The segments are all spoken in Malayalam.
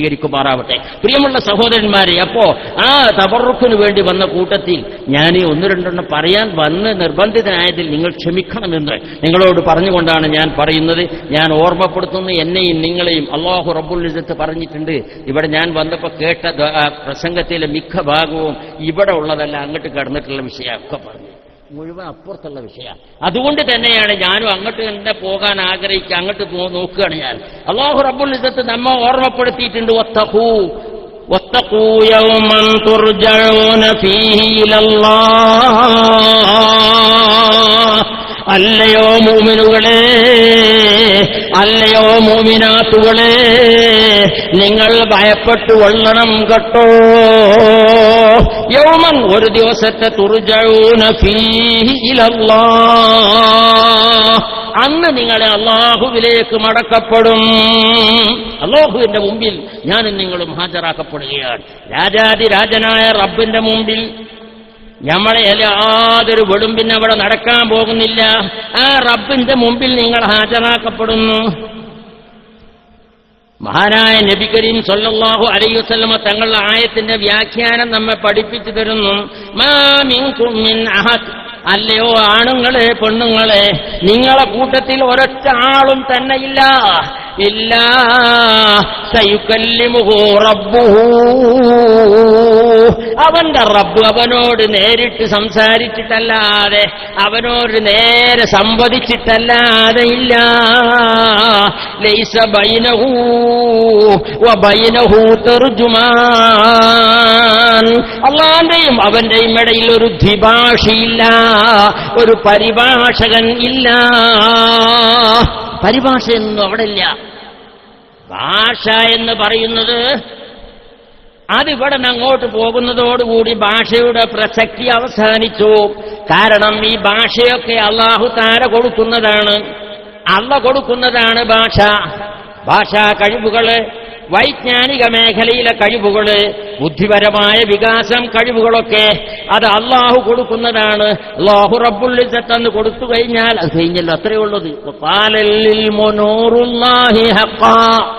സ്വീകരിക്കുമാറാവട്ടെ. പ്രിയമുള്ള സഹോദരന്മാരെ അപ്പോ ആ തബറുക്കിന് വേണ്ടി വന്ന കൂട്ടത്തിൽ ഞാൻ ഈ ഒന്ന് രണ്ടെണ്ണം പറയാൻ വന്ന് നിർബന്ധിതനായതിൽ നിങ്ങൾ ക്ഷമിക്കണമെന്ന് നിങ്ങളോട് പറഞ്ഞുകൊണ്ടാണ് ഞാൻ പറയുന്നത്. ഞാൻ ഓർമ്മപ്പെടുത്തുന്ന എന്നെയും നിങ്ങളെയും അള്ളാഹു റബ്ബുൽ ഇസത്ത് പറഞ്ഞിട്ടുണ്ട്. ഇവിടെ ഞാൻ വന്നപ്പോൾ കേട്ട പ്രസംഗത്തിലെ മിക്ക ഭാഗവും ഇവിടെ ഉള്ളതല്ല അങ്ങോട്ട് കടന്നിട്ടുള്ള വിഷയമൊക്കെ പറഞ്ഞു. മുഴുവൻ അപ്പുറത്തുള്ള വിഷയമാണ് അതുകൊണ്ട് തന്നെയാണ് ഞാനും അങ്ങോട്ട് തന്നെ പോകാൻ ആഗ്രഹിക്കുക അങ്ങോട്ട് പോ നോക്കുകയാണ് ഞാൻ. അള്ളാഹു റബ്ബുൽ ഇസത്ത് നമ്മ ഓർമ്മപ്പെടുത്തിയിട്ടുണ്ട് ഒത്തഹൂ ഒത്തഹൂ യൗമൻ തുർജഊന ഫീഹി അല്ലയോ മൂമിനുകളെ അല്ലയോ മൂമിനാത്തുകളെ നിങ്ങൾ ഭയപ്പെട്ടു കൊള്ളണം കേട്ടോ. യൗമൻ ഒരു ദിവസത്തെ തുറുജൂന ഫീഹി ഇലല്ലാ അന്ന് നിങ്ങളെ അള്ളാഹുവിലേക്ക് മടക്കപ്പെടും. അള്ളാഹുവിന്റെ മുമ്പിൽ ഞാനും നിങ്ങളും ഹാജരാക്കപ്പെടുകയാണ്. രാജാതിരാജനായ റബ്ബിന്റെ മുമ്പിൽ നമ്മളെ യാതൊരു പിന്നെ അവിടെ നടക്കാൻ പോകുന്നില്ല. ആ റബ്ബിന്റെ മുമ്പിൽ നിങ്ങൾ ഹാജരാക്കപ്പെടുന്നു. മഹാനായ നബി കരീം സല്ലല്ലാഹു അലൈഹി വസല്ലമ തങ്ങളുടെ ആയത്തിന്റെ വ്യാഖ്യാനം നമ്മെ പഠിപ്പിച്ചു തരുന്നു. അല്ലയോ ആണുങ്ങളെ പെണ്ണുങ്ങളെ നിങ്ങളെ കൂട്ടത്തിൽ ഒരൊറ്റ ആളും തന്നെ ഇല്ല. ഇല്ല സയുക്കല്ലിമുഹു റബ്ബുഹു. അവന്റെ റബ്ബ് അവനോട് നേരിട്ട് സംസാരിച്ചിട്ടല്ലാതെ അവനോട് നേരെ സംവദിച്ചിട്ടല്ലാതെ ഇല്ല. ലൈസ അള്ളാന്റെയും അവന്റെയും ഇടയിൽ ഒരു ദ്വിഭാഷയില്ല ഒരു പരിഭാഷകൻ ഇല്ല. പരിഭാഷയൊന്നും അവിടെ ഇല്ല ഭാഷ എന്ന് പറയുന്നത് അതിവിടെ അങ്ങോട്ട് പോകുന്നതോടുകൂടി ഭാഷയുടെ പ്രസക്തി അവസാനിച്ചു. കാരണം ഈ ഭാഷയൊക്കെ അള്ളാഹു താര കൊടുക്കുന്നതാണ്. അള്ള കൊടുക്കുന്നതാണ് ഭാഷ. ഭാഷാ കഴിവുകൾ വൈജ്ഞാനിക മേഖലയിലെ കഴിവുകൾ ബുദ്ധിപരമായ വികാസം കഴിവുകളൊക്കെ അത് അള്ളാഹു കൊടുക്കുന്നതാണ്. അള്ളാഹു എന്ന് കൊടുത്തു കഴിഞ്ഞാൽ അത് കഴിഞ്ഞല്ലോ അത്രയേ ഉള്ളത്.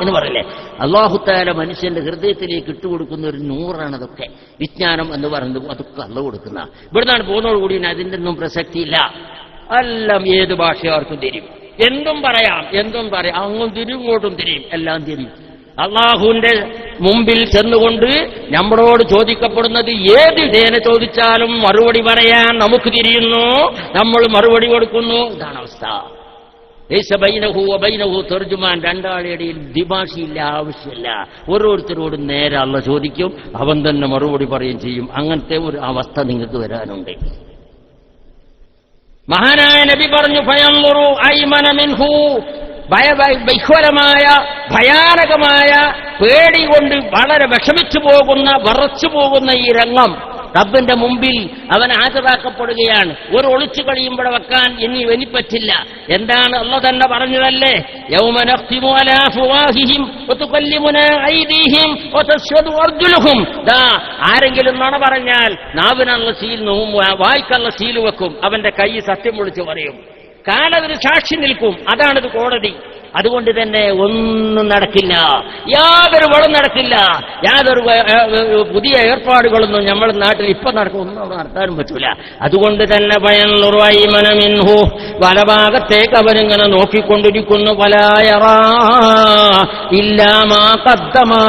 എന്ന് പറയില്ലേ? അള്ളാഹുത്താല മനുഷ്യന്റെ ഹൃദയത്തിലേക്ക് ഇട്ടുകൊടുക്കുന്ന ഒരു നൂറാണ് അതൊക്കെ. വിജ്ഞാനം എന്ന് പറയുന്നത് അതൊക്കെ അള്ള കൊടുക്കുന്ന ഇവിടുന്നാണ് പോകുന്നതോടുകൂടി അതിന്റെ ഒന്നും പ്രസക്തിയില്ല. എല്ലാം ഏത് ഭാഷയാർക്കും തിരിയും. എന്തും പറയാം എന്തും പറയാം. അങ്ങും തിരിയും ഇങ്ങോട്ടും തിരിയും. എല്ലാം തിരിയും. അള്ളാഹുവിന്റെ മുമ്പിൽ ചെന്നുകൊണ്ട് നമ്മളോട് ചോദിക്കപ്പെടുന്നത് ഏത് ഇടേനെ ചോദിച്ചാലും മറുപടി പറയാൻ നമുക്ക് തിരിയുന്നു നമ്മൾ മറുപടി കൊടുക്കുന്നു. ഇതാണ് അവസ്ഥ. വബൈനഹു രണ്ടാളിയുടെയും ദിഭാഷയില്ല ആവശ്യമില്ല. ഓരോരുത്തരോട് നേരെ അല്ല ചോദിക്കും അവൻ തന്നെ മറുപടി പറയുകയും ചെയ്യും. അങ്ങനത്തെ ഒരു അവസ്ഥ നിങ്ങൾക്ക് വരാനുണ്ട്. മഹാനായ നബി പറഞ്ഞു ഭയമുറു ഐമന മിൻഹു ഭയ ബൈഹ്വലമായ ഭയാനകമായ പേടി കൊണ്ട് വളരെ വിഷമിച്ചു പോകുന്ന വറച്ചു പോകുന്ന ഈ രംഗം റബ്ബിന്റെ മുമ്പിൽ അവൻ ഹാജരാക്കപ്പെടുകയാണ്. ഒരു ഒളിച്ചു കളിയുമ്പോൾ വെക്കാൻ ഇനി ഇനി പറ്റില്ല എന്താണ് അല്ല തന്നെ പറഞ്ഞതല്ലേ? ആരെങ്കിലും നുണ പറഞ്ഞാൽ നാവിനുള്ള സീൽ വായിക്കുള്ള സീൽ വെക്കും. അവന്റെ കൈ സത്യം വിളിച്ചു പറയും. കാലതിന് സാക്ഷി നിൽക്കും. അതാണിത് കോടതി. അതുകൊണ്ട് തന്നെ ഒന്നും നടക്കില്ല. യാതൊരു വളം നടക്കില്ല. യാതൊരു പുതിയ ഏർപ്പാടുകളൊന്നും നമ്മുടെ നാട്ടിൽ ഇപ്പൊ നടക്കും ഒന്നും അവിടെ നടത്താനും പറ്റൂല. അതുകൊണ്ട് തന്നെ ഭയന്നുറവായി മനമിൻഹു. വലഭാഗത്തേക്ക് അവനിങ്ങനെ നോക്കിക്കൊണ്ടിരിക്കുന്നു. പലായറ ഇല്ലാമാ കദ്ദമാ.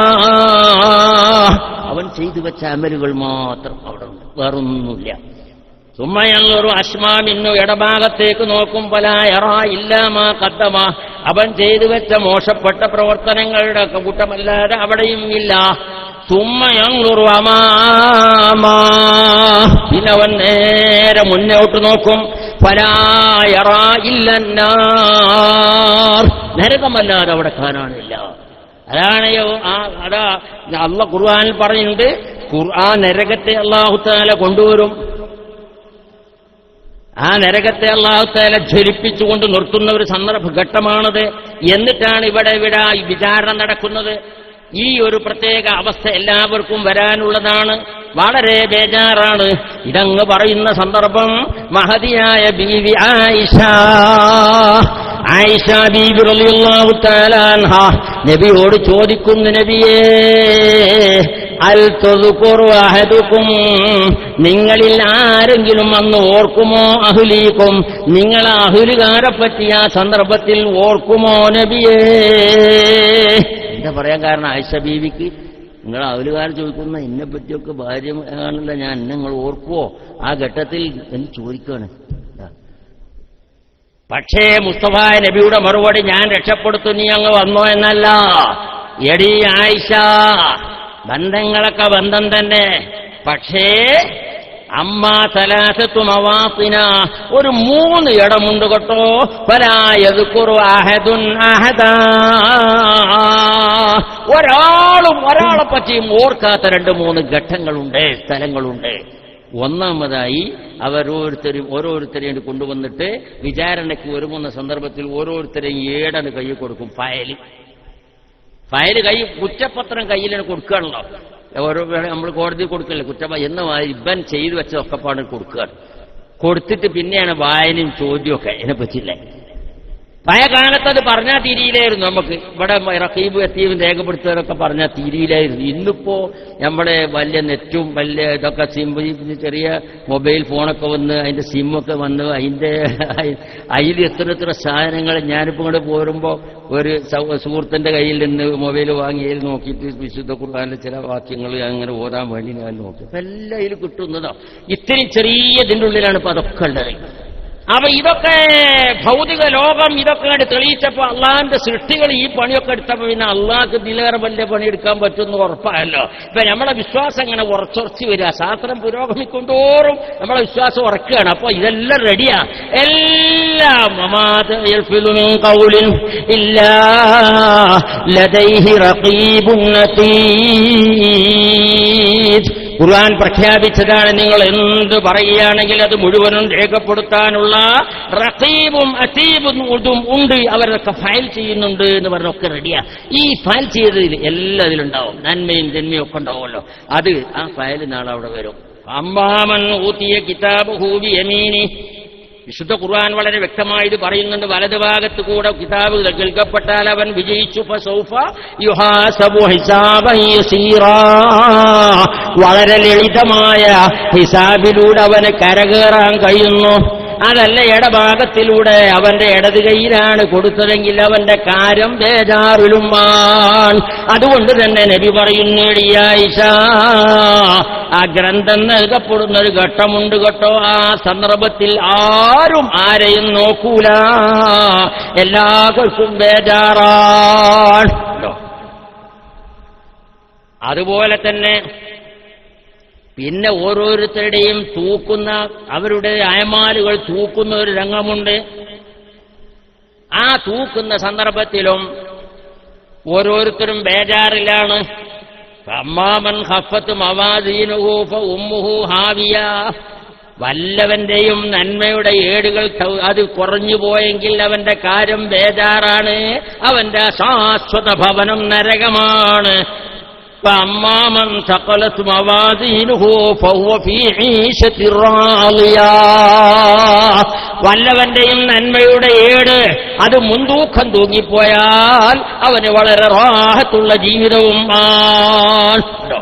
അവൻ ചെയ്തു വെച്ച അമലുകൾ മാത്രം അവിടെ ഉണ്ട്. വേറൊന്നുമില്ല. സുമ്മയന്നൊരു അശ്മാമിന്നു ഇടഭാഗത്തേക്ക് നോക്കും എറാ ഇല്ലാമാ കത്തമാ അവൻ ചെയ്തു വെച്ച മോശപ്പെട്ട പ്രവർത്തനങ്ങളുടെ കൂട്ടമല്ലാതെ അവിടെയും ഇല്ല. തുമ്മയങ്ങുറു അമാമാ പിന്നെ അവൻ നേരെ മുന്നോട്ട് നോക്കും. പലായറ ഇല്ലന്നാർ നരകമല്ലാതെ അവിടെ കാണാനില്ല. അതാണ് അതാ അള്ള ഖുർആാനിൽ പറയുന്നുണ്ട് ഖുർആൻ നരകത്തെ അള്ളാഹുത്താല കൊണ്ടുവരും. ആ നരകത്തെ അള്ളാഹുത്തേല ജ്വലിപ്പിച്ചുകൊണ്ട് നിർത്തുന്ന ഒരു സന്ദർഭ ഘട്ടമാണത്. എന്നിട്ടാണ് ഇവിടെ ഇവിടെ ഈ വിചാരണ നടക്കുന്നത്. ഈ ഒരു പ്രത്യേക അവസ്ഥ എല്ലാവർക്കും വരാനുള്ളതാണ്. വളരെ ബേജാറാണ്. ഇതങ്ങ് പറയുന്ന സന്ദർഭം മഹതിയായ ബീവി ആയിഷ. നബിയോട് ചോദിക്കുന്നു നബിയേ അൽ അഹദുക്കും നിങ്ങളിൽ ആരെങ്കിലും അന്ന് ഓർക്കുമോ അഹുലീക്കും നിങ്ങൾ അഹുലുകാരെ പറ്റി ആ സന്ദർഭത്തിൽ ഓർക്കുമോ നബിയേ? എന്താ പറയാൻ കാരണം ആയിഷ ബീവിക്ക്? നിങ്ങൾ അവലുകാരൻ ചോദിക്കുന്ന എന്നെ പറ്റിയൊക്കെ ഭാര്യ ആണല്ലോ ഞാൻ നിങ്ങൾ ഓർക്കുവോ? ആ ഘട്ടത്തിൽ എന്ന് ചോദിക്കാണ് ഇതാ. പക്ഷേ മുസ്തഫ നബിയുടെ മറുപടി ഞാൻ രക്ഷപ്പെടുത്തു നീ അങ്ങ് വന്നോ എന്നല്ല. എടി ആയിഷ ബന്ധങ്ങളൊക്കെ ബന്ധം തന്നെ. പക്ഷേ അമ്മ തലാസത്തു മവാത്തിന ഒരു മൂന്ന് ഇടമുണ്ട് കേട്ടോ. പലായതുക്കുറു അഹദുൻ അഹദ. ഒരാളും ഒരാളെ പറ്റിയും ഓർക്കാത്ത രണ്ട് മൂന്ന് ഘട്ടങ്ങളുണ്ട് സ്ഥലങ്ങളുണ്ട്. ഒന്നാമതായി അവരോരുത്തരും ഓരോരുത്തരെയും കൊണ്ടുവന്നിട്ട് വിചാരണയ്ക്ക് ഒരുങ്ങുന്ന സന്ദർഭത്തിൽ ഓരോരുത്തരെയും ഏടന് കൈ കൊടുക്കും ഫയൽ ഫയൽ കൈ കുറ്റപത്രം കയ്യിലാണ് കൊടുക്കുകയാണല്ലോ ഓരോ നമ്മൾ കോടതി കൊടുക്കില്ല കുറ്റപ എന്ന ഇവൻ ചെയ്തു വെച്ചതൊക്കെ പാട് കൊടുക്കുകയാണ് കൊടുത്തിട്ട് പിന്നെയാണ് വായനയും ചോദ്യമൊക്കെ അതിനെ പറ്റില്ലേ പഴയ കാലത്ത് അത് പറഞ്ഞാൽ തിരിയിലായിരുന്നു നമുക്ക്. ഇവിടെ റഹീബ് എത്തീവും രേഖപ്പെടുത്തുന്നതൊക്കെ പറഞ്ഞാൽ തിരിയിലായിരുന്നു ഇന്നിപ്പോ നമ്മുടെ വലിയ നെറ്റും വലിയ ഇതൊക്കെ സിം ചെറിയ മൊബൈൽ ഫോണൊക്കെ വന്ന് അതിന്റെ സിമ്മൊക്കെ വന്ന് അതിന്റെ അതിൽ എത്ര എത്ര സാധനങ്ങൾ ഞാനിപ്പോ ഇങ്ങോട്ട് പോരുമ്പോൾ ഒരു സുഹൃത്തിന്റെ കയ്യിൽ നിന്ന് മൊബൈൽ വാങ്ങി അതിൽ നോക്കിയിട്ട് വിശുദ്ധ കുർബാനിലെ ചില വാക്യങ്ങൾ അങ്ങനെ ഓതാൻ വേണ്ടി ഞാൻ നോക്കി. എല്ലാം അതിൽ കിട്ടുന്നതാണ് ഇത്തിരി ചെറിയ ഇതിന്റെ ഉള്ളിലാണ് ഇപ്പൊ അതൊക്കെ ഉള്ളത്. അപ്പൊ ഇതൊക്കെ ഭൗതിക ലോകം ഇതൊക്കെ കണ്ട് തെളിയിച്ചപ്പോ അള്ളാഹിന്റെ സൃഷ്ടികൾ ഈ പണിയൊക്കെ എടുത്തപ്പോ പിന്നെ അള്ളാഹ്ക്ക് ഇതിലേറെ വലിയ പണിയെടുക്കാൻ പറ്റുമെന്ന് ഉറപ്പായല്ലോ. ഇപ്പൊ നമ്മളെ വിശ്വാസം ഇങ്ങനെ ഉറച്ചുറച്ച് വരിക. ശാസ്ത്രം പുരോഗമിക്കുന്തോറും നമ്മളെ വിശ്വാസം ഉറക്കുകയാണ്. അപ്പൊ ഇതെല്ലാം റെഡിയാ എല്ലാം ഇല്ലാ ഖുർആൻ പ്രഖ്യാപിച്ചതാണ് നിങ്ങൾ എന്ത് പറയുകയാണെങ്കിൽ അത് മുഴുവനും രേഖപ്പെടുത്താനുള്ള റഖീബും അസീബും ഉതും ഉണ്ട്. അവരൊക്കെ ഫയൽ ചെയ്യുന്നുണ്ട് എന്ന് പറഞ്ഞൊക്കെ റെഡിയാ. ഈ ഫയൽ ചെയ്തതിൽ എല്ലാം ഇതിലുണ്ടാവും നന്മയും ജന്മയും ഒക്കെ ഉണ്ടാവുമല്ലോ. അത് ആ ഫയൽ നാളെ അവിടെ വരും. അമ്മാമൻ ഊത്തിയ കിതാബ് ഹൂബി യമീനി വിശുദ്ധ ഖുർആൻ വളരെ വ്യക്തമായിട്ട് പറയുന്നുണ്ട്. പറയുന്നുണ്ട് വലതുഭാഗത്ത് കൂടെ കിതാബ് കേൾക്കപ്പെട്ടാൽ അവൻ വിജയിച്ചു. വളരെ ലളിതമായ ഹിസാബിലൂടെ അവന് കരകേറാൻ കഴിയുന്നു. അതല്ല ഇടഭാഗത്തിലൂടെ അവന്റെ ഇടത് കൈയിലാണ് കൊടുത്തതെങ്കിൽ അവന്റെ കാര്യം ബേജാറിലുമാൻ അതുകൊണ്ട് തന്നെ നബി പറയുന്നേടിയായിഷ ആ ഗ്രന്ഥം നൽകപ്പെടുന്ന ഒരു ഘട്ടമുണ്ട് കേട്ടോ. ആ സന്ദർഭത്തിൽ ആരും ആരെയും നോക്കൂല. എല്ലാവർക്കും ബേജാറാണ്. അതുപോലെ തന്നെ പിന്നെ ഓരോരുത്തരുടെയും തൂക്കുന്ന അവരുടെ അയമാലുകൾ തൂക്കുന്ന ഒരു രംഗമുണ്ട്. ആ തൂക്കുന്ന സന്ദർഭത്തിലും ഓരോരുത്തരും ബേജാറിലാണ്. അമ്മാമൻ ഹഫത്ത് മവാദീനുഹു ഉമ്മുഹു ഹാവിയ. വല്ലവന്റെയും നന്മയുടെ ഏടുകൾ അത് കുറഞ്ഞു പോയെങ്കിൽ അവന്റെ കാര്യം ബേജാറാണ്. അവന്റെ ശാശ്വത ഭവനം നരകമാണ്. فأما من ثقلت موازينه فهو في عيشة راضية വല്ലവന്റെയും നന്മയുടെ ഏട് അത് മുൻതൂക്കം തൂങ്ങിപ്പോയാൽ അവന് വളരെ റാഹത്തുള്ള ജീവിതവും ആണ് കേട്ടോ.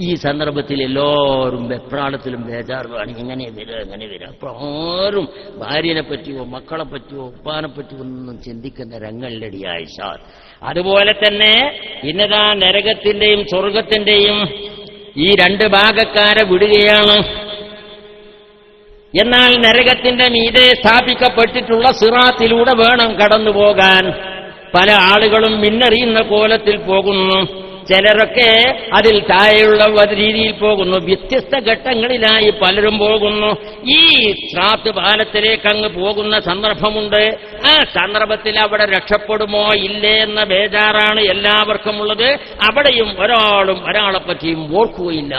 ഈ സന്ദർഭത്തിൽ എല്ലാവരും വെപ്രാളത്തിലും ബേജാറിലാണ് എങ്ങനെ വരിക എങ്ങനെ വരിക അപ്പൊ ആരും ഭാര്യനെ പറ്റിയോ മക്കളെ പറ്റിയോ ഉപ്പാനെ പറ്റിയോ ഒന്നും ചിന്തിക്കുന്ന രംഗങ്ങളിലടി ആയിഷ അതുപോലെ തന്നെ ഇന്നതാ നരകത്തിന്റെയും സ്വർഗത്തിന്റെയും ഈ രണ്ട് ഭാഗക്കാരെ വിടുകയാണ്. എന്നാൽ നരകത്തിന്റെ മീതെ സ്ഥാപിക്കപ്പെട്ടിട്ടുള്ള സിറാത്തിലൂടെ വേണം കടന്നു പോകാൻ പല ആളുകളും മിന്നറിയുന്ന കോലത്തിൽ പോകുന്നു. ചിലരൊക്കെ അതിൽ താഴെയുള്ള രീതിയിൽ പോകുന്നു. വ്യത്യസ്ത ഘട്ടങ്ങളിലായി പലരും പോകുന്നു. ഈ സ്രാത്ത് പാലത്തിലേക്ക് അങ്ങ് പോകുന്ന സന്ദർഭമുണ്ട്. ആ സന്ദർഭത്തിൽ അവിടെ രക്ഷപ്പെടുമോ ഇല്ലേ എന്ന ബേജാറാണ് എല്ലാവർക്കും ഉള്ളത് അവിടെയും ഒരാളും ഒരാളെപ്പറ്റിയും ഓർക്കുകയില്ല.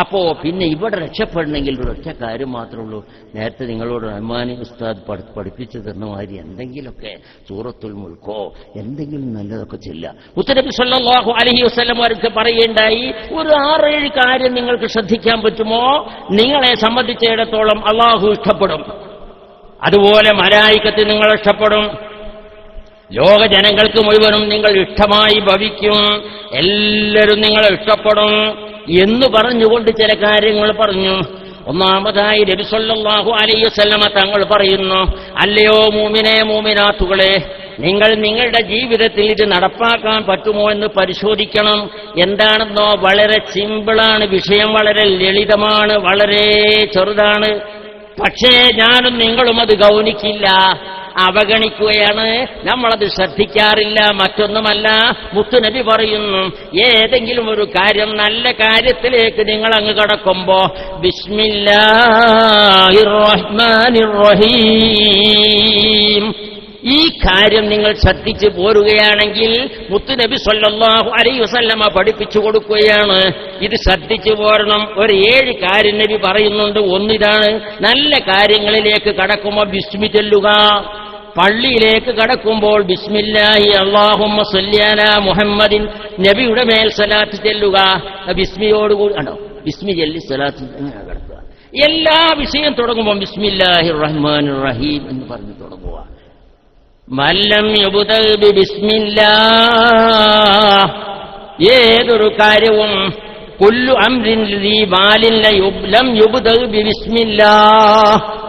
അപ്പോ പിന്നെ ഇവിടെ രക്ഷപ്പെടണമെങ്കിൽ ഒരൊറ്റ കാര്യം മാത്രമേ ഉള്ളൂ. നേരത്തെ നിങ്ങളോട് റഹ്മാനി ഉസ്താദ് പഠി- പഠിപ്പിച്ചു തരുന്ന മാതിരി എന്തെങ്കിലുമൊക്കെ സൂറത്തുൽ മുൽക്കോ എന്തെങ്കിലും നല്ലതൊക്കെ ചെല്ല ഉത്തരബി അലൈഹി വസല്ലം അവർക്ക് പറയുകയുണ്ടായി ഒരു ആറേഴ് കാര്യം നിങ്ങൾക്ക് ശ്രദ്ധിക്കാൻ പറ്റുമോ? നിങ്ങളെ സംബന്ധിച്ചിടത്തോളം അള്ളാഹു ഇഷ്ടപ്പെടും. അതുപോലെ മലായിക്കത്ത് നിങ്ങൾ ഇഷ്ടപ്പെടും. ലോക ജനങ്ങൾക്ക് മുഴുവനും നിങ്ങൾ ഇഷ്ടമായി ഭവിക്കും. എല്ലാവരും നിങ്ങളെ ഇഷ്ടപ്പെടും എന്ന് പറഞ്ഞുകൊണ്ട് ചില കാര്യങ്ങൾ പറഞ്ഞു. ഒന്നാമതായി നബിസൊല്ലാഹു സല്ലമ തങ്ങൾ പറയുന്നു അല്ലയോ മൂമിനെ മൂമിനാത്തുകളെ നിങ്ങൾ നിങ്ങളുടെ ജീവിതത്തിൽ ഇത് നടപ്പാക്കാൻ പറ്റുമോ എന്ന് പരിശോധിക്കണം. എന്താണെന്നോ വളരെ സിമ്പിളാണ് വിഷയം വളരെ ലളിതമാണ് വളരെ ചെറുതാണ്. പക്ഷേ ഞാനും നിങ്ങളും അത് ഗൗനിക്കില്ല. അവഗണിക്കുകയാണ്. നമ്മളത് ശ്രദ്ധിക്കാറില്ല മറ്റൊന്നുമല്ല. മുത്തുനബി പറയുന്നു ഏതെങ്കിലും ഒരു കാര്യം നല്ല കാര്യത്തിലേക്ക് നിങ്ങൾ അങ്ങ് കടക്കുമ്പോ ബിസ്മില്ലാഹിർ റഹ്മാനിർ റഹീം ഈ കാര്യം നിങ്ങൾ ശ്രദ്ധിച്ചു പോരുകയാണെങ്കിൽ മുത്തുനബി സല്ലല്ലാഹു അലൈഹി വസല്ലമ പഠിപ്പിച്ചു കൊടുക്കുകയാണ്. ഇത് ശ്രദ്ധിച്ചു പോരണം. ഒരു ഏഴ് കാര്യം നബി പറയുന്നുണ്ട്. ഒന്നിതാണ് നല്ല കാര്യങ്ങളിലേക്ക് കടക്കുമ്പോൾ ബിസ്മി ചെല്ലുക. പള്ളിയിലേക്ക് കടക്കുമ്പോൾ ബിസ്മില്ലാഹി അള്ളാഹുമ്മ സല്യാന മുഹമ്മദിൻ നബിയുടെ മേൽ സലാത്ത് ചെല്ലുക. ബിസ്മിയോടുകൂടി ആണോ? ബിസ്മി ചെല്ലി സലാത്ത് കടക്കുക. എല്ലാ വിഷയം തുടങ്ങുമ്പോൾ ബിസ്മില്ലാഹി റഹ്മാൻ റഹീം എന്ന് പറഞ്ഞ് തുടങ്ങുക. മല്ലം ബിസ്മില്ലാ ഏതൊരു കാര്യവും കുല്ലു അംരിൻ ലീ ബിസ്മില്ലാ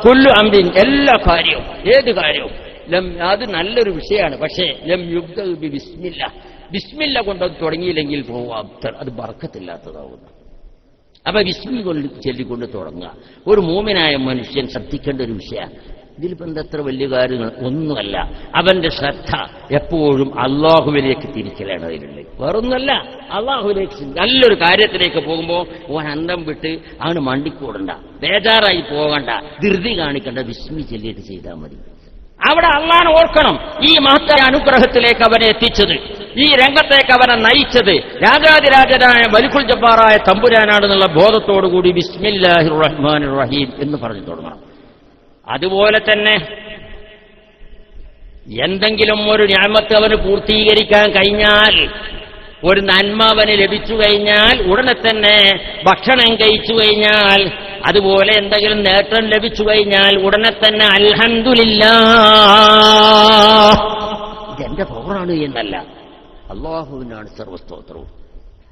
കുല്ലു അംരിൻ എല്ലാ കാര്യവും ഏത് കാര്യവും. ലം അത് നല്ലൊരു വിഷയമാണ്. പക്ഷേ ലം യുബ്ദൽ ബിസ്മില്ല. ബിസ്മില്ല കൊണ്ട് അത് തുടങ്ങിയില്ലെങ്കിൽ പോവാം. അത് ബർക്കത്തില്ലാത്തതാവുന്നു. അപ്പൊ വിസ്മി കൊണ്ട് ചൊല്ലിക്കൊണ്ട് തുടങ്ങുക. ഒരു മൂമിനായ മനുഷ്യൻ ശ്രദ്ധിക്കേണ്ട ഒരു വിഷയമാണ്. ഇതിലിപ്പോ എന്തത്ര വലിയ കാര്യങ്ങൾ? ഒന്നുമല്ല. അവന്റെ ശ്രദ്ധ എപ്പോഴും അള്ളാഹുവിലേക്ക് തിരിക്കലാണ് അതിനുള്ളത് വേറൊന്നുമല്ല. അള്ളാഹുവിലേക്ക് നല്ലൊരു കാര്യത്തിലേക്ക് പോകുമ്പോൾ ഓൻ അന്തം വിട്ട് അവന് മണ്ടിക്കൂടണ്ട. ബേജാറായി പോകണ്ട. ധൃതി കാണിക്കേണ്ട. വിസ്മി ചൊല്ലിയിട്ട് ചെയ്താൽ മതി. അവിടെ അള്ളാൻ ഓർക്കണം ഈ മഹത്തായ അനുഗ്രഹത്തിലേക്ക് അവനെ എത്തിച്ചത്. ഈ രംഗത്തേക്ക് അവനെ നയിച്ചത്. രാജാതിരാജനായ വലിക്കുൽ ജബ്ബാറായ തമ്പുരാനാണെന്നുള്ള ബോധത്തോടുകൂടി ബിസ്മില്ലാഹി റഹ്മാൻ റഹീം എന്ന് പറഞ്ഞു തുടങ്ങണം. അതുപോലെ തന്നെ എന്തെങ്കിലും ഒരു ഞാമത്ത് അവന് പൂർത്തീകരിക്കാൻ കഴിഞ്ഞാൽ ഒരു നന്മ അവന് ലഭിച്ചു കഴിഞ്ഞാൽ ഉടനെ തന്നെ ഭക്ഷണം കഴിച്ചു കഴിഞ്ഞാൽ അതുപോലെ എന്തെങ്കിലും നേട്ടം ലഭിച്ചു കഴിഞ്ഞാൽ ഉടനെ തന്നെ അൽഹന്തുലില്ല ഇതെന്റെ പവറാണ് എന്നല്ല. അള്ളാഹുവിനാണ് സർവസ്തോത്രവും.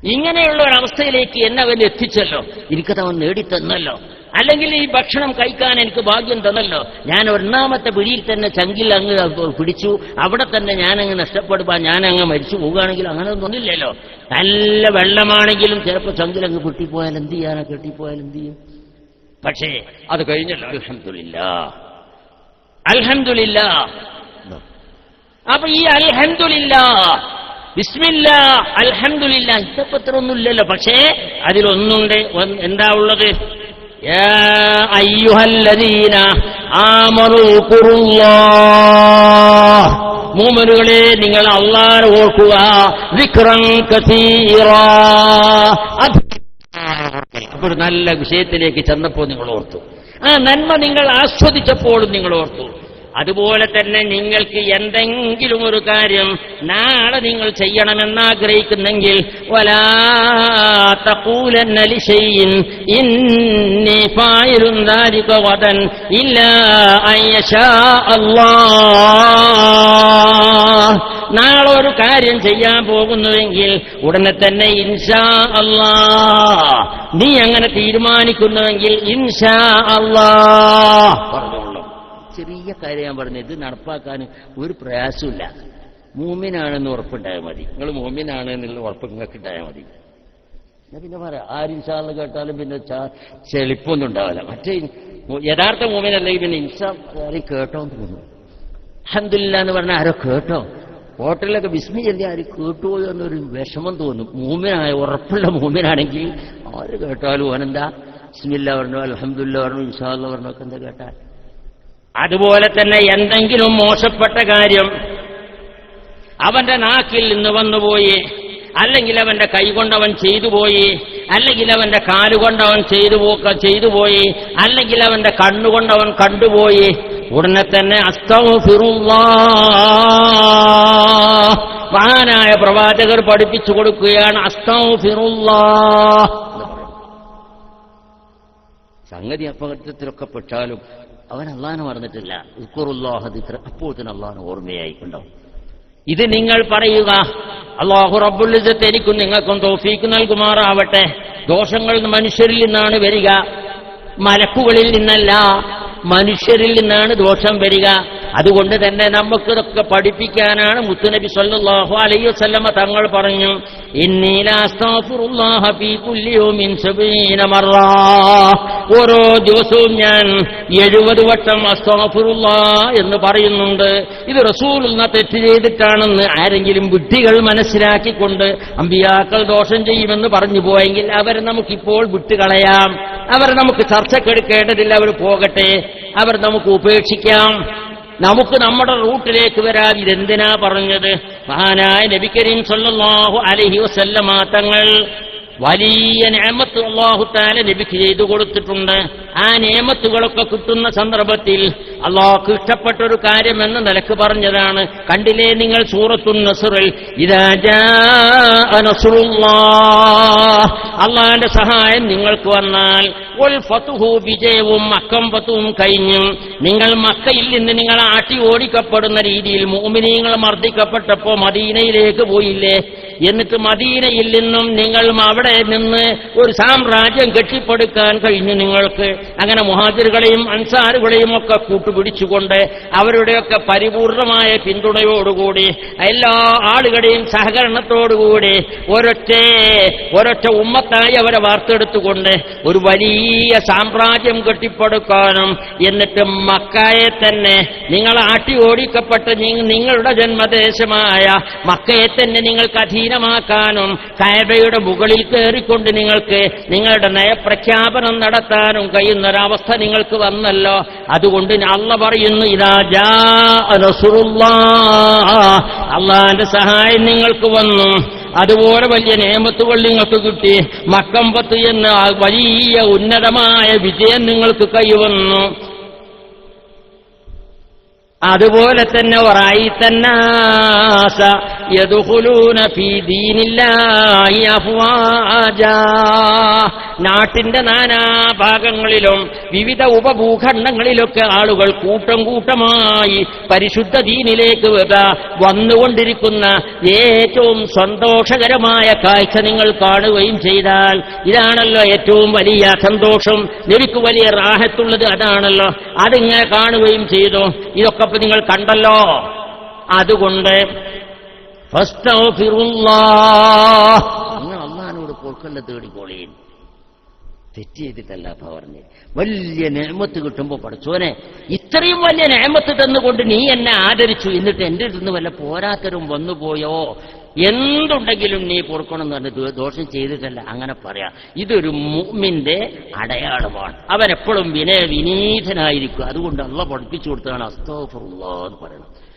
ഇങ്ങനെയുള്ള ഒരു അവസ്ഥയിലേക്ക് എന്നെ അവൻ എത്തിച്ചല്ലോ. എനിക്കത് അവൻ നേടിത്തന്നല്ലോ. അല്ലെങ്കിൽ ഈ ഭക്ഷണം കഴിക്കാൻ എനിക്ക് ഭാഗ്യം തന്നല്ലോ. ഞാൻ ഒന്നാമത്തെ പിടിയിൽ തന്നെ ചങ്കിൽ അങ്ങ് പിടിച്ചു. അവിടെ തന്നെ ഞാനങ്ങ് നഷ്ടപ്പെടുമ്പോൾ ഞാനങ്ങ് മരിച്ചു പോവുകയാണെങ്കിൽ അങ്ങനെ ഒന്നുമില്ലല്ലോ. നല്ല വെള്ളമാണെങ്കിലും ചിലപ്പോൾ ചങ്കിൽ അങ്ങ് പൊട്ടിപ്പോയാൽ എന്ത് ചെയ്യാനാ? കെട്ടിപ്പോയാൽ എന്ത് ചെയ്യും? പക്ഷേ അത് കഴിഞ്ഞല്ലോ. അലഹമില്ല അലഹമില്ല അപ്പൊ ഈ അൽഹംദുലില്ല. ബിസ്മില്ല അൽഹന്ദില്ല ഇത്തപ്പത്രൊന്നുമില്ലല്ലോ പക്ഷേ അതിലൊന്നുണ്ട്. എന്താ ഉള്ളത്? യാ അയ്യുഹല്ലദീന ആമനൂ ഖുറുല്ലാഹ് മൂമനുകളെ നിങ്ങൾ അള്ളാഹ് ഓർക്കുക. വിക്രം അപ്പൊ നല്ല വിഷയത്തിലേക്ക് ചെന്നപ്പോൾ നിങ്ങൾ ഓർത്തു. ആ നന്മ നിങ്ങൾ ആസ്വദിച്ചപ്പോഴും നിങ്ങൾ ഓർത്തു. അതുപോലെ തന്നെ നിങ്ങൾക്ക് എന്തെങ്കിലും ഒരു കാര്യം നാളെ നിങ്ങൾ ചെയ്യണമെന്ന് ആഗ്രഹിക്കുന്നെങ്കിൽ നാളെ ഒരു കാര്യം ചെയ്യാൻ പോകുന്നുവെങ്കിൽ ഉടനെ തന്നെ ഇൻഷാ അല്ലാ നീ അങ്ങനെ തീരുമാനിക്കുന്നുവെങ്കിൽ ഇൻഷാ അല്ലാ പറഞ്ഞോളൂ ചെറിയ കാര്യം ഞാൻ പറഞ്ഞു ഇത് നടപ്പാക്കാൻ ഒരു പ്രയാസമില്ല മൂമിനാണെന്ന് ഉറപ്പുണ്ടായാൽ മതി. നിങ്ങൾ മൂമിനാണ് എന്നുള്ള ഉറപ്പ് നിങ്ങൾക്ക് ഉണ്ടായാൽ മതി. പിന്നെ പറയാം ആരും ഇൻഷാള്ള കേട്ടാലും പിന്നെ ചെളിപ്പൊന്നും ഉണ്ടാവില്ല. മറ്റേ യഥാർത്ഥ മൂമിനല്ലെങ്കിൽ പിന്നെ ഇൻഷാ ആരും കേട്ടോ എന്ന് തോന്നുന്നു. അഹമ്മദില്ല എന്ന് പറഞ്ഞാൽ ആരോ കേട്ടോ. ഹോട്ടലിലൊക്കെ വിസ്മി ചെല്ലി ആര് കേട്ടുപോയോ എന്നൊരു വിഷമം തോന്നും. മൂമിനായ ഉറപ്പുള്ള മൂമിനാണെങ്കിൽ ആര് കേട്ടാലും ഓനെന്താ? ബിസ്മില്ല പറഞ്ഞു അലഹമില്ല പറഞ്ഞു ഇൻഷാല്ല പറഞ്ഞു ഒക്കെ എന്താ കേട്ടാൽ? അതുപോലെ തന്നെ എന്തെങ്കിലും മോശപ്പെട്ട കാര്യം അവന്റെ നാക്കിൽ നിന്ന് വന്നുപോയി അല്ലെങ്കിൽ അവന്റെ കൈ കൊണ്ടവൻ ചെയ്തു പോയി അല്ലെങ്കിൽ അവന്റെ കാലുകൊണ്ടവൻ ചെയ്തു പോക്ക ചെയ്തു പോയി അല്ലെങ്കിൽ അവന്റെ കണ്ണുകൊണ്ടവൻ കണ്ടുപോയി ഉടനെ തന്നെ മഹാനായ പ്രവാചകർ പഠിപ്പിച്ചു കൊടുക്കുകയാണ്. സംഗതി അപകടത്തിലൊക്കെ പെട്ടാലും അവൻ അള്ളാഹനെ മറന്നിട്ടില്ല. ഉക്കുറുല്ലാഹ ദിക്ര അപ്പോൾ തന്നെ അള്ളാഹന് ഉണ്ടാവും ഇത് നിങ്ങൾ പറയുക. അള്ളാഹു റബ്ബുള്ളിസത്ത് എനിക്കും നിങ്ങൾക്കും തോഫീക്ക് നൽകുമാറാവട്ടെ. ദോഷങ്ങൾ മനുഷ്യരിൽ നിന്നാണ് വരിക. മലക്കുകളിൽ നിന്നല്ല മനുഷ്യരിൽ നിന്നാണ് ദോഷം വരിക. അതുകൊണ്ട് തന്നെ നമുക്കിതൊക്കെ പഠിപ്പിക്കാനാണ് മുത്തുനബി സല്ലാഹു അലൈഹി വസല്ലമ തങ്ങൾ പറഞ്ഞു ഓരോ ദിവസവും ഞാൻ എഴുപത് വട്ടം അസ്താഫുറുള്ള എന്ന് പറയുന്നുണ്ട്. ഇത് റസൂൽ തെറ്റ് ചെയ്തിട്ടാണെന്ന് ആരെങ്കിലും ബുദ്ധികൾ മനസ്സിലാക്കിക്കൊണ്ട് അമ്പിയാക്കൾ ദോഷം ചെയ്യുമെന്ന് പറഞ്ഞു പോയെങ്കിൽ അവരെ നമുക്കിപ്പോൾ വിട്ടുകളയാം അവർ നമുക്ക് ചർച്ചക്കെടുക്കേണ്ടതില്ല അവർ പോകട്ടെ. അവർ നമുക്ക് ഉപേക്ഷിക്കാം. നമുക്ക് നമ്മുടെ റൂട്ടിലേക്ക് വരാൻ ഇതെന്തിനാ പറഞ്ഞത്? മഹാനായ നബിക്കരീം സല്ലാഹു അലഹി വസല്ലമ തങ്ങൾ വലിയ നേമത്ത് അള്ളാഹുത്താല നബിക്ക് ചെയ്തു കൊടുത്തിട്ടുണ്ട്. ആ നിയമത്തുകളൊക്കെ കിട്ടുന്ന സന്ദർഭത്തിൽ അള്ളാഹുക്ക് ഇഷ്ടപ്പെട്ട ഒരു കാര്യം എന്ന നിലയ്ക്ക് പറഞ്ഞതാണ്. കണ്ടില്ലേ നിങ്ങൾ സൂറത്തു നസുറിൽ അള്ളാന്റെ സഹായം നിങ്ങൾക്ക് വന്നാൽ വിജയവും മക്കം കഴിഞ്ഞു. നിങ്ങൾ മക്കയിൽ നിന്ന് നിങ്ങൾ ആട്ടി ഓടിക്കപ്പെടുന്ന രീതിയിൽ മോമിനീങ്ങൾ മർദ്ദിക്കപ്പെട്ടപ്പോ മദീനയിലേക്ക് പോയില്ലേ? എന്നിട്ട് മദീനയിൽ നിന്നും നിങ്ങൾ അവിടെ നിന്ന് ഒരു സാമ്രാജ്യം കെട്ടിപ്പടുക്കാൻ കഴിഞ്ഞു നിങ്ങൾക്ക്. അങ്ങനെ മുഹാജിറുകളെയും അൻസാറുകളെയും ഒക്കെ കൂട്ടുപിടിച്ചുകൊണ്ട് അവരുടെയൊക്കെ പരിപൂർണമായ പിന്തുണയോടുകൂടി എല്ലാ ആളുകളുടെയും സഹകരണത്തോടുകൂടി ഒരൊറ്റ ഒരൊറ്റ ഉമ്മത്തായി അവരെ വാർത്തെടുത്തുകൊണ്ട് ഒരു വലിയ സാമ്രാജ്യം കെട്ടിപ്പടുക്കാനും എന്നിട്ട് മക്കയെ തന്നെ നിങ്ങൾ ആട്ടി ഓടിക്കപ്പെട്ട നിങ്ങളുടെ ജന്മദേശമായ മക്കയെ തന്നെ നിങ്ങൾക്ക് അധീനമാക്കാനും കയബയുടെ മുകളിൽ കയറിക്കൊണ്ട് നിങ്ങൾക്ക് നിങ്ങളുടെ നയപ്രഖ്യാപനം നടത്താനും കഴിയുന്ന ഒരവസ്ഥ നിങ്ങൾക്ക് വന്നല്ലോ. അതുകൊണ്ട് അള്ള പറയുന്നു ഇതാ ജാ അള്ളാന്റെ സഹായം നിങ്ങൾക്ക് വന്നു. അതുപോലെ വലിയ നിയമത്തുകൾ നിങ്ങൾക്ക് കിട്ടി. മക്കമ്പത്ത് എന്ന വലിയ ഉന്നതമായ വിജയം നിങ്ങൾക്ക് കൈവന്നു. അതുപോലെ തന്നെ നാട്ടിന്റെ നാനാ നാനാഭാഗങ്ങളിലും വിവിധ ഉപഭൂഖണ്ഡങ്ങളിലൊക്കെ ആളുകൾ കൂട്ടം കൂട്ടമായി പരിശുദ്ധ ദീനിലേക്ക് വന്നുകൊണ്ടിരിക്കുന്ന ഏറ്റവും സന്തോഷകരമായ കാഴ്ച നിങ്ങൾ കാണുകയും ചെയ്താൽ ഇതാണല്ലോ ഏറ്റവും വലിയ സന്തോഷം. എനിക്ക് വലിയ റാഹത്തുള്ളത് അതാണല്ലോ. അതിങ്ങനെ കാണുകയും ചെയ്തു. ഇതൊക്കെ ഇപ്പൊ നിങ്ങൾ കണ്ടല്ലോ. അതുകൊണ്ട് അള്ളഹാനോട് പൊറുക്കല്ല തേടിക്കോളീൻ തെറ്റ് ചെയ്തിട്ടല്ല അപ്പ പറഞ്ഞ്. വലിയ നേമത്ത് കിട്ടുമ്പോ പഠിച്ചോനെ ഇത്രയും വലിയ നേമത്ത് തന്നുകൊണ്ട് നീ എന്നെ ആദരിച്ചു. എന്നിട്ട് എന്റെ അടുത്ത് നിന്ന് വല്ല പോരാത്തരും വന്നുപോയോ? എന്തുണ്ടെങ്കിലും നീ പൊറുക്കണം എന്ന് പറഞ്ഞ് ദോഷം ചെയ്തിട്ടല്ല. അങ്ങനെ പറയാം. ഇതൊരു മുമ്മിന്റെ അടയാളമാണ്. അവൻ എപ്പോഴും വിനയ വിനീതനായിരിക്കും. അതുകൊണ്ട് അള്ള പഠിപ്പിച്ചു കൊടുത്താണ് അസ്തോഫുള്ള എന്ന് പറയണം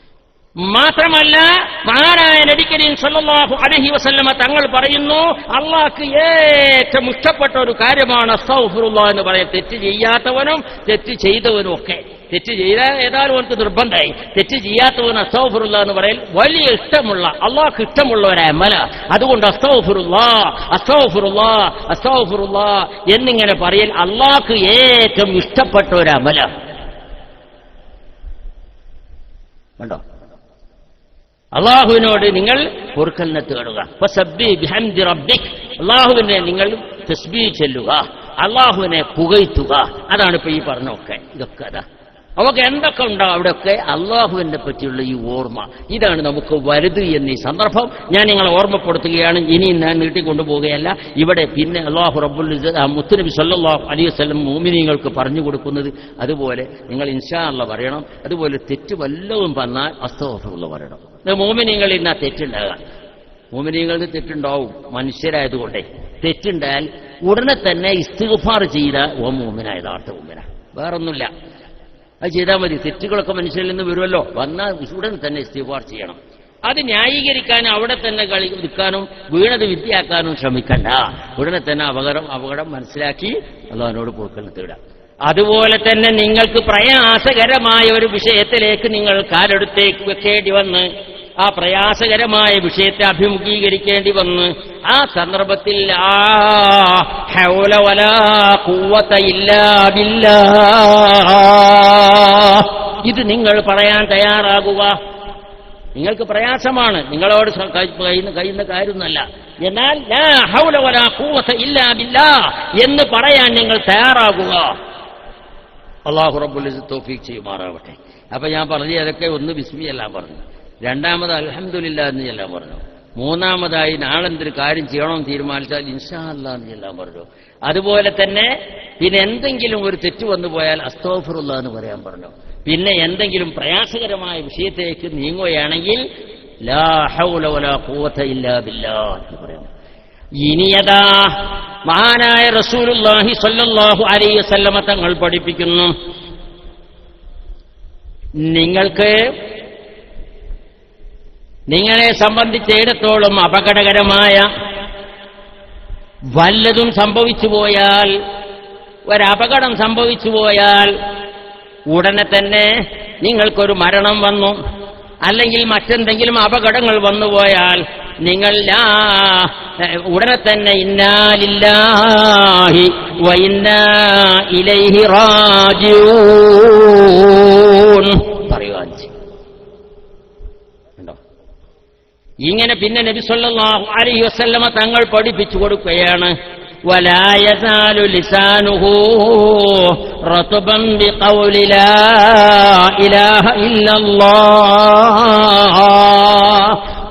മാത്രമല്ല മഹാനായ നബി സല്ലാഹു അലഹി വസല്ലമ തങ്ങൾ പറയുന്നു അള്ളാഹ്ക്ക് ഏറ്റവും ഇഷ്ടപ്പെട്ട ഒരു കാര്യമാണ് അസ്തഗ്ഫിറുല്ലാ എന്ന് പറയാം തെറ്റ് ചെയ്യാത്തവനും തെറ്റ് ചെയ്തവനും ഒക്കെ തെറ്റ് ചെയ്താൽ ഏതായാലും അവർക്ക് നിർബന്ധമായി. തെറ്റ് ചെയ്യാത്തവൻ അസ്തഗ്ഫിറുല്ലാ എന്ന് പറയൽ വലിയ ഇഷ്ടമുള്ള അള്ളാഹ്ക്ക് ഇഷ്ടമുള്ള ഒരു അമല അതുകൊണ്ട് അസ്തഗ്ഫിറുല്ലാ അസ്തഗ്ഫിറുല്ലാ അസ്തഗ്ഫിറുല്ലാ എന്നിങ്ങനെ പറയൽ അള്ളാഹ്ക്ക് ഏറ്റവും ഇഷ്ടപ്പെട്ട ഒരു അമല കണ്ടോ? അള്ളാഹുവിനോട് നിങ്ങൾ പൊറുക്കലിനെ തേടുക അള്ളാഹുവിനെ നിങ്ങൾ തസ്ബി ചെല്ലുക. അള്ളാഹുവിനെ പുകഴ്ത്തുക. അതാണ് ഇപ്പൊ ഈ പറഞ്ഞൊക്കെ ഇതൊക്കെ അതാ. നമുക്ക് എന്തൊക്കെ ഉണ്ടാവും അവിടെയൊക്കെ അള്ളാഹുവിനെ പറ്റിയുള്ള ഈ ഓർമ്മ. ഇതാണ് നമുക്ക് വലുത് എന്ന സന്ദർഭം. ഞാൻ നിങ്ങളെ ഓർമ്മപ്പെടുത്തുകയാണ്. ഇനി ഞാൻ നീട്ടിക്കൊണ്ടുപോവുകയല്ല. ഇവിടെ പിന്നെ അള്ളാഹു റബ്ബുൽ ആ മുത്തുനബി സല്ലാഹു അലൈഹി വസ്ലം മോമിനിങ്ങൾക്ക് പറഞ്ഞു കൊടുക്കുന്നത് അതുപോലെ നിങ്ങൾ ഇൻഷാ അല്ല പറയണം. അതുപോലെ തെറ്റ് വല്ലതും വന്നാൽ അസ്തോഫുള്ള പറയണം. മോമിനിങ്ങളിൽ നിന്നാ തെറ്റുണ്ടാകാം. മോമിനിങ്ങൾക്ക് തെറ്റുണ്ടാവും. മനുഷ്യരായതുകൊണ്ടേ. തെറ്റുണ്ടായാൽ ഉടനെ തന്നെ ഇസ്തിഗ്ഫാർ ചെയ്ത ഓ മോമിനായതാട്ട മോമിന. വേറൊന്നുമില്ല. അത് ചെയ്താൽ മതി. തെറ്റുകളൊക്കെ മനുഷ്യരിൽ നിന്ന് വരുമല്ലോ. വന്നാൽ ഉടൻ തന്നെ ഇസ്തിഫാർ ചെയ്യണം. അത് ന്യായീകരിക്കാനും അവിടെ തന്നെ കളി നിൽക്കാനും വീണത് വിദ്യയാക്കാനും ശ്രമിക്കണ്ട. ഉടനെ തന്നെ അപകടം അപകടം മനസ്സിലാക്കി അള്ളഹാനോട് പോക്കൽ തേടാം അതുപോലെ തന്നെ നിങ്ങൾക്ക് പ്രയാസകരമായ ഒരു വിഷയത്തിലേക്ക് നിങ്ങൾ കാലെടുത്തേക്ക് വെക്കേണ്ടി വന്ന് ആ പ്രയാസകരമായ വിഷയത്തെ അഭിമുഖീകരിക്കേണ്ടി വന്ന് ആ സന്ദർഭത്തിൽ ആ ഹൗല വലാ ഖുവത ഇല്ലാ ബില്ലാഹ് ഇത് നിങ്ങൾ പറയാൻ തയ്യാറാകുക. നിങ്ങൾക്ക് പ്രയാസമാണ്. നിങ്ങളോട് കഴിയുന്ന കാര്യമൊന്നല്ല എന്നാൽ ലാ ഹൗല വലാ ഖുവത ഇല്ലാ എന്ന് പറയാൻ നിങ്ങൾ തയ്യാറാകുക. അള്ളാഹു റബ്ബുൽ തൗഫീഖ് ചെയ്യുമാറാവട്ടെ. അപ്പൊ ഞാൻ പറഞ്ഞു അതൊക്കെ ഒന്ന് വിസ്മിയല്ല പറഞ്ഞു. രണ്ടാമത് അലഹമില്ല എന്ന് ചെല്ലാൻ പറഞ്ഞു. മൂന്നാമതായി നാളെ എന്തൊരു കാര്യം ചെയ്യണമെന്ന് തീരുമാനിച്ചാൽ ഇൻഷാ അല്ല എന്ന് ചെല്ലാൻ പറഞ്ഞു. അതുപോലെ തന്നെ പിന്നെ എന്തെങ്കിലും ഒരു തെറ്റ് വന്നു പോയാൽ അസ്തോഫറുള്ള എന്ന് പറയാൻ പറഞ്ഞു. പിന്നെ എന്തെങ്കിലും പ്രയാസകരമായ വിഷയത്തേക്ക് നീങ്ങുകയാണെങ്കിൽ ലാ ഹൗല വലാ ഖുവത ഇല്ലാ ബില്ലാഹ് എന്ന് പറയാം ഇനിയതാ മഹാനായ റസൂലുള്ളാഹി സ്വല്ലല്ലാഹു അലൈഹി വസല്ലമ തങ്ങൾ പഠിപ്പിക്കുന്നു. നിങ്ങൾക്ക് നിങ്ങളെ സംബന്ധിച്ചിടത്തോളം അപകടകരമായ വല്ലതും സംഭവിച്ചു പോയാൽ ഒരപകടം സംഭവിച്ചു പോയാൽ ഉടനെ തന്നെ നിങ്ങൾക്കൊരു മരണം വന്നു. അല്ലെങ്കിൽ മറ്റെന്തെങ്കിലും അപകടങ്ങൾ വന്നുപോയാൽ നിങ്ങൾ ഉടനെ തന്നെ ഇന്നാലില്ലാഹി ഇലൈഹി റാജിഊൻ പറയുവാൻ ചെയ്യും ഉണ്ടോ ഇങ്ങനെ പിന്നെ നബി സല്ലല്ലാഹു അലൈഹി വസല്ലമ തങ്ങൾ പഠിപ്പിച്ചു കൊടുക്കുകയാണ്.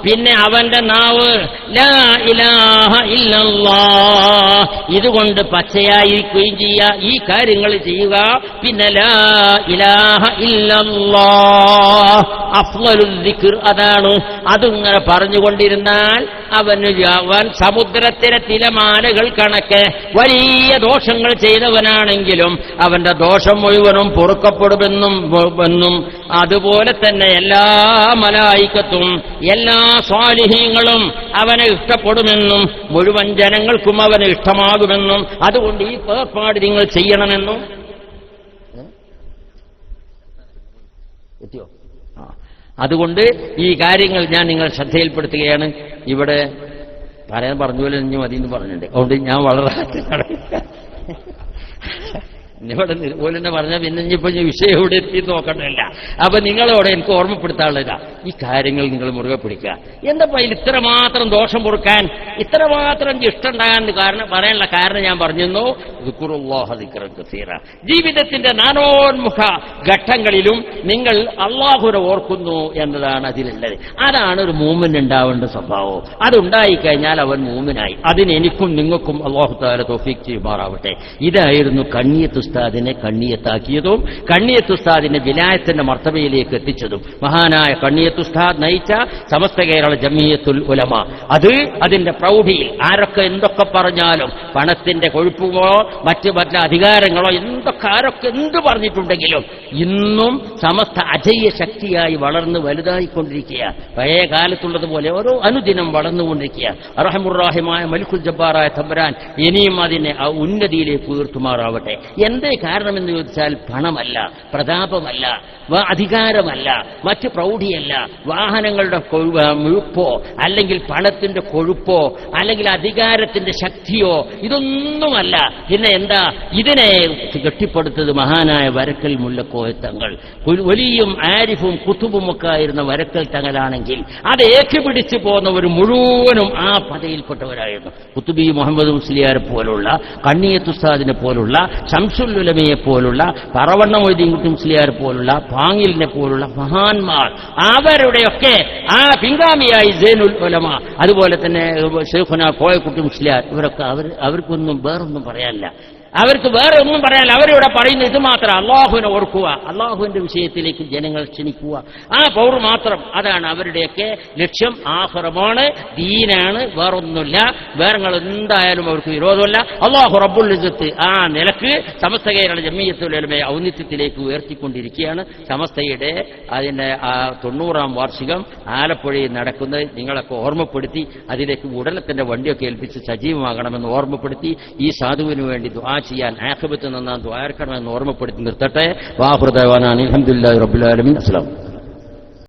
പിന്നെ അവന്റെ നാവ് ഇതുകൊണ്ട് പച്ചയായിരിക്കുകയും ചെയ്യുക ഈ കാര്യങ്ങൾ ചെയ്യുക. പിന്നെ ലാ ഇലാഹ ഇല്ലല്ലാ അതാണ്. അതിങ്ങനെ പറഞ്ഞുകൊണ്ടിരുന്നാൽ അവന് അവൻ സമുദ്രത്തിലെ തിലമാലകൾ കണക്ക് വലിയ ദോഷങ്ങൾ ചെയ്തവനാണെങ്കിലും അവന്റെ ദോഷം മുഴുവനും പൊറുക്കപ്പെടുമെന്നും എന്നും അതുപോലെ തന്നെ എല്ലാ മലായിക്കത്തും എല്ലാ സ്വാലിഹീങ്ങളും അവനെ ഇഷ്ടപ്പെടുമെന്നും മുഴുവൻ ജനങ്ങൾക്കും അവന് ഇഷ്ടമാകുമെന്നും അതുകൊണ്ട് ഈ പേർപ്പാട് നിങ്ങൾ ചെയ്യണമെന്നും? എത്തിയോ. അതുകൊണ്ട് ഈ കാര്യങ്ങൾ ഞാൻ നിങ്ങൾ ശ്രദ്ധയിൽപ്പെടുത്തുകയാണ്. ഇവിടെ പറയാൻ പറഞ്ഞുപോലെ മതി എന്ന് പറഞ്ഞിട്ടുണ്ട്. അതുകൊണ്ട് ഞാൻ വളരെ ഇവിടെ തന്നെ പറഞ്ഞാൽ പിന്നെ ഇനിയിപ്പോ ഈ വിഷയം ഇവിടെ എത്തി നോക്കണ്ടല്ല. അപ്പൊ നിങ്ങളോട് എനിക്ക് ഓർമ്മപ്പെടുത്താനുള്ളതാ. ഈ കാര്യങ്ങൾ നിങ്ങൾ മുറുകെ പിടിക്കുക. എന്താ ഇതിൽ ഇത്രമാത്രം ദോഷം പൊറുക്കാൻ ഇത്രമാത്രം ഇഷ്ടം ഉണ്ടാകാൻ കാരണം പറയാനുള്ള കാരണം ഞാൻ പറഞ്ഞിരുന്നു. ജീവിതത്തിന്റെ നാനോന്മുഖ ഘട്ടങ്ങളിലും നിങ്ങൾ അള്ളാഹുരെ ഓർക്കുന്നു എന്നതാണ് അതിലുള്ളത്. അതാണ് ഒരു മൂമിന് ഉണ്ടാവേണ്ട സ്വഭാവം. അതുണ്ടായിക്കഴിഞ്ഞാൽ അവൻ മൂമിനായി. അതിന് എനിക്കും നിങ്ങൾക്കും അള്ളാഹു താല തോഫീക്ക് ചെയ്യുമാറാവട്ടെ. ഇതായിരുന്നു കണ്ണിയത്ത് ഉസ്താദിനെ കണ്ണിയത്താക്കിയതും കണ്ണിയത്ത് ഉസ്താദിനെ വിലായത്തിന്റെ മർത്തബയിലേക്ക് എത്തിച്ചതും. മഹാനായ കണ്ണിയത്ത് ഉസ്താദ് നയിച്ച സമസ്ത കേരള ജമിയത്തുൽ ഉലമ. അത് അതിന്റെ പ്രൗഢിയിൽ ആരൊക്കെ എന്തൊക്കെ പറഞ്ഞാലും പണത്തിന്റെ കൊഴുപ്പുകളോ മറ്റ് മറ്റ അധികാരങ്ങളോ എന്തൊക്കെ ആരൊക്കെ എന്ത് പറഞ്ഞിട്ടുണ്ടെങ്കിലും ഇന്നും സമസ്ത അജയ്യ ശക്തിയായി വളർന്ന് വലുതായിക്കൊണ്ടിരിക്കുക പഴയ കാലത്തുള്ളതുപോലെ ഓരോ അനുദിനം വളർന്നുകൊണ്ടിരിക്കുക അറഹമുറാഹിമായ മലിക്കുൽ ജബ്ബാറായ തമ്പരാൻ ഇനിയും അതിനെ ആ ഉന്നതിയിലേക്ക് ഉയർത്തുമാറാവട്ടെ. എന്തേ കാരണമെന്ന് ചോദിച്ചാൽ പണമല്ല പ്രതാപമല്ല അധികാരമല്ല മറ്റ് പ്രൗഢിയല്ല. വാഹനങ്ങളുടെ മുഴുപ്പോ അല്ലെങ്കിൽ പണത്തിന്റെ കൊഴുപ്പോ അല്ലെങ്കിൽ അധികാരത്തിന്റെ ശക്തിയോ ഇതൊന്നുമല്ല. പിന്നെ എന്താ? ഇതിനെ കെട്ടിപ്പടുത്തത് മഹാനായ വരക്കൽ മുല്ലക്കോയ തങ്ങൾ. ഒരു വലിയും ആരിഫും കുത്തുബും ഒക്കെ ആയിരുന്ന വരക്കൽ തങ്ങളാണെങ്കിൽ അത് ഏറ്റുപിടിച്ചു പോകുന്നവർ മുഴുവനും ആ പതയിൽപ്പെട്ടവരായിരുന്നു കുത്തുബി മുഹമ്മദ് മുസ്ലിയാരെ പോലുള്ള കണ്ണിയത്തുസ്താദിനെ പോലുള്ള ഷംസുല്ലുലമയെ പോലുള്ള പറവണ്ണ മൊയ്തീൻകുട്ടി മുസ്ലിയാർ പോലുള്ള പാങ്ങിലിനെ പോലുള്ള മഹാന്മാർ അവരുടെയൊക്കെ ആ പിൻഗാമിയായി ജൈനുൽ ഉലമ അതുപോലെ തന്നെ ഷെയ്ഖുന കോയക്കുട്ടി മുസ്ലിയാർ ഇവരൊക്കെ അവർ അവർക്കൊന്നും വേറൊന്നും പറയാനില്ല. അവർക്ക് വേറെ ഒന്നും പറയാൻ അവരിവിടെ പറയുന്ന ഇത് മാത്രം അള്ളാഹുവിനെ ഓർക്കുക. അള്ളാഹുവിന്റെ വിഷയത്തിലേക്ക് ജനങ്ങൾ ക്ഷണിക്കുക. ആ പൗർ മാത്രം. അതാണ് അവരുടെയൊക്കെ ലക്ഷ്യം. ആഹ്റമാണ്. ദീനാണ്. വേറൊന്നുമില്ല. വേറങ്ങൾ എന്തായാലും അവർക്ക് വിരോധമല്ല. അള്ളാഹു റബ്ബുൽ ലിജത്ത് ആ നിലയ്ക്ക് സമസ്ത കേരള ജമ്മീയത്തുലമയെ ഔന്നിത്യത്തിലേക്ക് ഉയർത്തിക്കൊണ്ടിരിക്കുകയാണ്. സമസ്തയുടെ അതിന്റെ ആ തൊണ്ണൂറാം വാർഷികം ആലപ്പുഴയിൽ നടക്കുന്നത് നിങ്ങളൊക്കെ ഓർമ്മപ്പെടുത്തി അതിലേക്ക് ഉടനെ തന്നെ വണ്ടിയൊക്കെ ഏൽപ്പിച്ച് സജീവമാകണമെന്ന് ഓർമ്മപ്പെടുത്തി ഈ സാധുവിന് വേണ്ടി ദുആ ചെയ്യാൻ ആഖിബത്ത് നന്നാൻ ദ്വാരക്കണമെന്ന് ഓർമ്മപ്പെടുത്തി നിർത്തട്ടെ. വാഹൃദവാനാണ് അലഹമുല്ലാ റബുലാലമിൻ അസ്ലാം